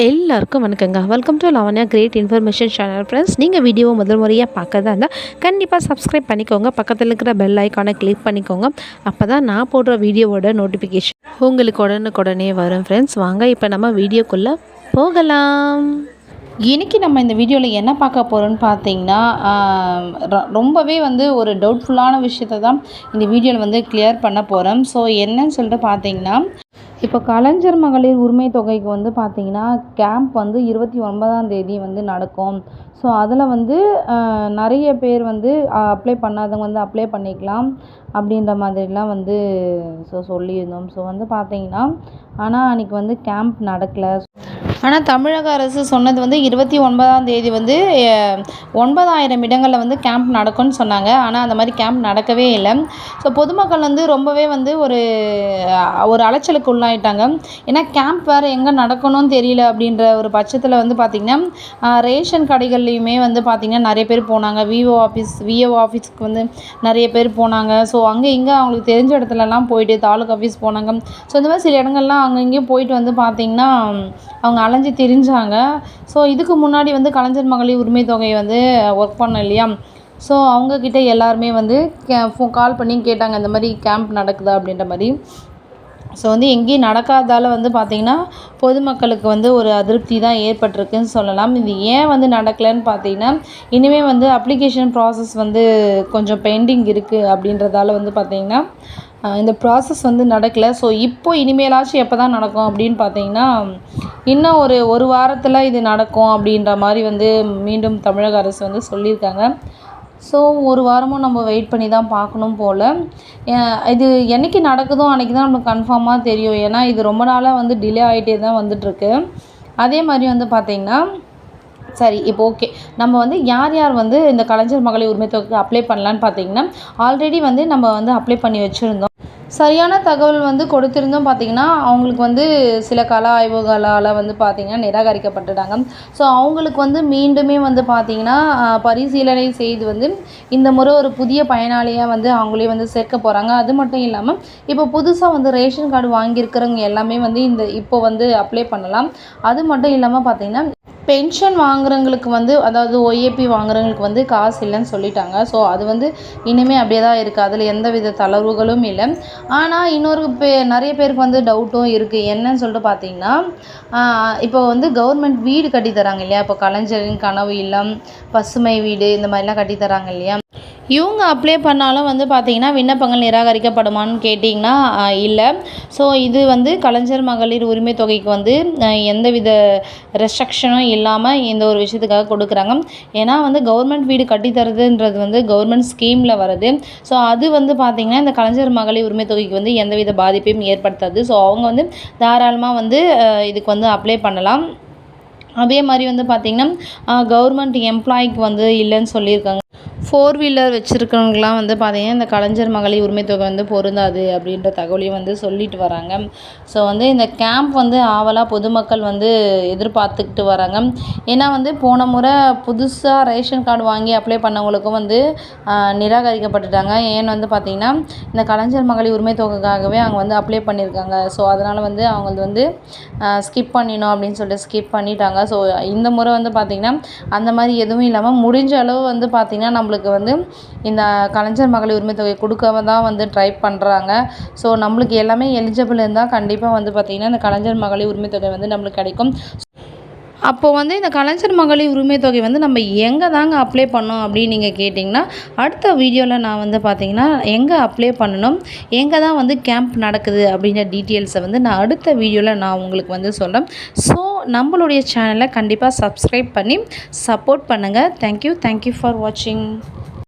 எல்லாருக்கும் வணக்கங்க. Welcome to Lavanya great information channel friends நீங்கள் வீடியோ முதல் முறையாக பார்க்கறதா இருந்தால் கண்டிப்பாக சப்ஸ்கிரைப் பண்ணிக்கோங்க. பக்கத்தில் இருக்கிற பெல் ஐக்கானை கிளிக் பண்ணிக்கோங்க. அப்போ தான் நான் போடுற வீடியோவோட நோட்டிஃபிகேஷன் உங்களுக்கு உடனுக்குடனே வரும் ஃப்ரெண்ட்ஸ் வாங்க இப்போ நம்ம வீடியோக்குள்ளே போகலாம். இன்றைக்கி நம்ம இந்த வீடியோவில் என்ன பார்க்க போகிறோன்னு பார்த்தீங்கன்னா ரொ- ரொம்பவே வந்து ஒரு டவுட்ஃபுல்லான விஷயத்தை தான் இந்த வீடியோவில் வந்து கிளியர் பண்ண போகிறோம் ஸோ என்னன்னு சொல்லிட்டு பார்த்தீங்கன்னா இப்போ கலைஞர் மகளிர் உரிமை தொகைக்கு வந்து பார்த்தீங்கன்னா கேம்ப் வந்து இருபத்தி ஒன்பதாம் தேதி வந்து நடக்கும். ஸோ அதில் வந்து நிறைய பேர் வந்து அப்ளை பண்ணாதவங்க வந்து அப்ளை பண்ணிக்கலாம் அப்படின்ற மாதிரிலாம் வந்து ஸோ சொல்லியிருந்தோம். ஸோ வந்து பார்த்தீங்கன்னா ஆனால் அன்றைக்கி வந்து கேம்ப் நடக்கலை. ஆனால் தமிழக அரசு சொன்னது வந்து இருபத்தி ஒன்பதாம் தேதி வந்து ஒன்பதாயிரம் இடங்களில் வந்து கேம்ப் நடக்கும்னு சொன்னாங்க. ஆனால் அந்த மாதிரி கேம்ப் நடக்கவே இல்லை. ஸோ பொதுமக்கள் வந்து ரொம்பவே வந்து ஒரு ஒரு அலைச்சலுக்கு உள்ளாயிட்டாங்க. ஏன்னா கேம்ப் வேறு எங்கே நடக்கணும்னு தெரியல அப்படின்ற ஒரு பட்சத்தில் வந்து பார்த்திங்கன்னா ரேஷன் கடைகள்லையுமே வந்து பார்த்திங்கன்னா நிறைய பேர் போனாங்க. விஓ ஆஃபீஸ் விஓ ஆஃபீஸ்க்கு வந்து நிறைய பேர் போனாங்க. ஸோ அங்கே இங்கே அவங்களுக்கு தெரிஞ்ச இடத்துலலாம் போயிட்டு தாலுக் ஆஃபீஸ் போனாங்க. ஸோ இந்த மாதிரி சில இடங்கள்லாம் அங்கே இங்கேயும் போயிட்டு வந்து பார்த்திங்கன்னா அவங்க அலைஞ்சு திரிஞ்சாங்க. ஸோ இதுக்கு முன்னாடி வந்து கலைஞர் மகளிர் உரிமை தொகை வந்து ஒர்க் பண்ண இல்லையா? ஸோ அவங்கக்கிட்ட எல்லாருமே வந்து கே ஃபோ கால் பண்ணி கேட்டாங்க இந்த மாதிரி கேம்ப் நடக்குதா அப்படின்ற மாதிரி. ஸோ வந்து எங்கேயும் நடக்காததால் வந்து பார்த்திங்கன்னா பொதுமக்களுக்கு வந்து ஒரு அதிருப்தி தான் ஏற்பட்டிருக்குன்னு சொல்லலாம். இது ஏன் வந்து நடக்கலைன்னு பார்த்தீங்கன்னா இனிமேல் வந்து அப்ளிகேஷன் ப்ராசஸ் வந்து கொஞ்சம் பெண்டிங் இருக்குது அப்படின்றதால வந்து பார்த்திங்கன்னா இந்த ப்ராசஸ் வந்து நடக்கலை. ஸோ இப்போ இனிமேலாச்சும் எப்போ தான் நடக்கும் அப்படின்னு பார்த்தீங்கன்னா இன்னும் ஒரு ஒரு வாரத்தில் இது நடக்கும் அப்படின்ற மாதிரி வந்து மீண்டும் தமிழக அரசு வந்து சொல்லியிருக்காங்க. ஸோ ஒரு வாரமும் நம்ம வெயிட் பண்ணி தான் பார்க்கணும் போல். இது என்னைக்கு நடக்குதோ அன்றைக்கி தான் நமக்கு கன்ஃபார்மாக தெரியும். ஏன்னா இது ரொம்ப நாளாக வந்து டிலே ஆகிட்டே தான் வந்துட்டுருக்கு. அதே மாதிரி வந்து பார்த்திங்கன்னா சரி இப்போ ஓகே. நம்ம வந்து யார் யார் வந்து இந்த கலைஞர் மகளிர் உரிமை தொகைக்கு அப்ளை பண்ணலான்னு பார்த்தீங்கன்னா ஆல்ரெடி வந்து நம்ம வந்து அப்ளை பண்ணி வச்சுருந்தோம். சரியான தகவல் வந்து கொடுத்திருந்தோம் பார்த்தீங்கன்னா அவங்களுக்கு வந்து சில கல ஆய்வுகளால் வந்து பார்த்திங்கன்னா நிராகரிக்கப்பட்டுட்டாங்க. ஸோ அவங்களுக்கு வந்து மீண்டுமே வந்து பார்த்திங்கன்னா பரிசீலனை செய்து வந்து இந்த முறை ஒரு புதிய பயனாளியாக வந்து அவங்களே வந்து சேர்க்க போகிறாங்க அது மட்டும் இல்லாமல் இப்போ புதுசாக வந்து ரேஷன் கார்டு வாங்கியிருக்கிறவங்க எல்லாமே வந்து இந்த இப்போ வந்து அப்ளை பண்ணலாம். அது மட்டும் இல்லாமல் பார்த்திங்கன்னா பென்ஷன் வாங்குறவங்களுக்கு வந்து அதாவது ஒஏபி வாங்குறவங்களுக்கு வந்து காசு இல்லைன்னு சொல்லிட்டாங்க. ஸோ அது வந்து இனிமேல் அப்படியே தான் இருக்குது அதில் எந்த வித தளர்வுகளும் இல்லை. ஆனால் இன்னொரு பே நிறைய பேருக்கு வந்து டவுட்டும் இருக்குது என்னன்னு சொல்லிட்டு பார்த்தீங்கன்னா இப்போ வந்து கவர்மெண்ட் வீடு கட்டி தராங்க இல்லையா? இப்போ கலைஞரின் கனவு இல்லம் பசுமை வீடு இந்த மாதிரிலாம் கட்டி தராங்க இல்லையா? இவங்க அப்ளை பண்ணாலும் வந்து பார்த்தீங்கன்னா விண்ணப்பங்கள் நிராகரிக்கப்படுமான்னு கேட்டிங்கன்னா இல்லை. ஸோ இது வந்து கலைஞர் மகளிர் உரிமை தொகைக்கு வந்து எந்த எந்தவித ரெஸ்ட்ரிக்ஷனும் இல்லாமல் இந்த ஒரு விஷயத்துக்காக கொடுக்குறாங்க. ஏன்னா வந்து கவர்மெண்ட் வீடு கட்டித்தரதுன்றது வந்து கவர்மெண்ட் ஸ்கீமில் வருது. ஸோ அது வந்து பார்த்திங்கன்னா இந்த கலைஞர் மகளிர் உரிமை தொகைக்கு வந்து எந்தவித பாதிப்பையும் ஏற்படுத்தாது. ஸோ அவங்க வந்து தாராளமாக வந்து இதுக்கு வந்து அப்ளை பண்ணலாம். அதே மாதிரி வந்து பார்த்திங்கன்னா கவர்மெண்ட் எம்ப்ளாய்க்கு வந்து இல்லைன்னு சொல்லியிருக்காங்க. ஃபோர் வீலர் வச்சுருக்கவங்களாம் வந்து பார்த்திங்கன்னா இந்த கலைஞர் மகளிர் உரிமை தொகை வந்து பொருந்தாது அப்படின்ற தகவலையும் வந்து சொல்லிட்டு வராங்க. ஸோ வந்து இந்த கேம்ப் வந்து ஆவலாக பொதுமக்கள் வந்து எதிர்பார்த்துக்கிட்டு வராங்க. ஏன்னா வந்து போன முறை புதுசாக ரேஷன் கார்டு வாங்கி அப்ளை பண்ணவங்களுக்கும் வந்து நிராகரிக்கப்பட்டுட்டாங்க. ஏன்னு வந்து பார்த்திங்கன்னா இந்த கலைஞர் மகளிர் உரிமை தொகைக்காகவே அவங்க வந்து அப்ளை பண்ணியிருக்காங்க. ஸோ அதனால் வந்து அவங்களது வந்து ஸ்கிப் பண்ணிடணும் அப்படின்னு சொல்லிட்டு ஸ்கிப் பண்ணிட்டாங்க. ஸோ இந்த முறை வந்து பார்த்திங்கன்னா அந்த மாதிரி எதுவும் இல்லாமல் முடிஞ்ச அளவு வந்து பார்த்திங்கன்னா நம்மளுக்கு வந்து இந்த கலைஞர் மகளிர் உரிமை தொகை கொடுக்காம தான் வந்து ட்ரை பண்ணுறாங்க ஸோ நம்மளுக்கு எல்லாமே எலிஜிபிள் இருந்தால் கண்டிப்பாக வந்து பார்த்திங்கன்னா இந்த கலைஞர் மகளிர் உரிமை தொகை வந்து நம்மளுக்கு கிடைக்கும். அப்போது வந்து இந்த கலைஞர் மகளிர் உரிமை தொகை வந்து நம்ம எங்கே தாங்க அப்ளை பண்ணோம் அப்படின்னு நீங்கள் கேட்டிங்கன்னா அடுத்த வீடியோவில் நான் வந்து பார்த்தீங்கன்னா எங்கே அப்ளை பண்ணணும் எங்கே தான் வந்து கேம்ப் நடக்குது அப்படின்ற டீட்டெயில்ஸை வந்து நான் அடுத்த வீடியோவில் நான் உங்களுக்கு வந்து சொல்கிறேன் ஸோ நம்மளுடைய சேனலை கண்டிப்பாக சப்ஸ்கிரைப் பண்ணி சப்போர்ட் பண்ணுங்கள் தேங்க்யூ தேங்க்யூ ஃபார் வாட்சிங்